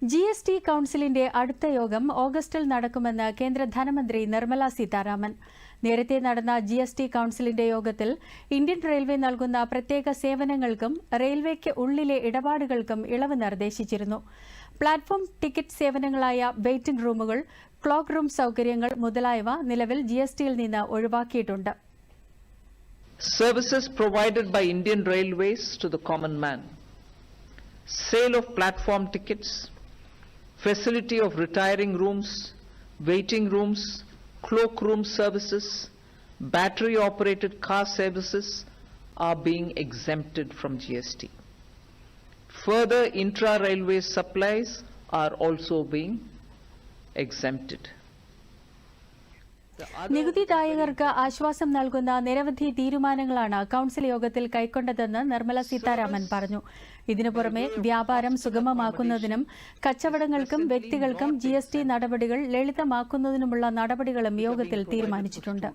G S T കൌൺസിലിന്റെ അടുത്ത യോഗം ഓഗസ്റ്റിൽ നടക്കുമെന്ന് കേന്ദ്ര ധനമന്ത്രി നിർമ്മല സീതാരാമൻ. നേരത്തെ നടന്ന ജി എസ് ടി കൌൺസിലിന്റെ യോഗത്തിൽ ഇന്ത്യൻ റെയിൽവേ നൽകുന്ന പ്രത്യേക സേവനങ്ങൾക്കും റെയിൽവേക്ക് ഉള്ളിലെ ഇടപാടുകൾക്കും ഇളവ് നിർദ്ദേശിച്ചിരുന്നു. പ്ലാറ്റ്ഫോം ടിക്കറ്റ് സേവനങ്ങളായ വെയിറ്റിംഗ് റൂമുകൾ ക്ലോക്ക് റൂം സൌകര്യങ്ങൾ മുതലായവ നിലവിൽ ജി എസ് ടിയിൽ നിന്ന് ഒഴിവാക്കിയിട്ടുണ്ട്. Services provided by Indian Railways to the common man, sale of platform tickets, facility of retiring rooms, waiting rooms, cloakroom services, battery operated car services are being exempted from GST. Further intra-railway supplies are also being exempted. നികുതിദായകർക്ക് ആശ്വാസം നൽകുന്ന നിരവധി തീരുമാനങ്ങളാണ് council യോഗത്തിൽ കൈക്കൊണ്ടതെന്ന് നിർമ്മല സീതാരാമൻ പറഞ്ഞു. ഇതിനു പുറമെ വ്യാപാരം സുഗമമാക്കുന്നതിനും കച്ചവടങ്ങൾക്കും വ്യക്തികൾക്കും ജി എസ് ടി നടപടികൾ ലളിതമാക്കുന്നതിനുമുള്ള നടപടികളും യോഗത്തിൽ തീരുമാനിച്ചിട്ടുണ്ട്.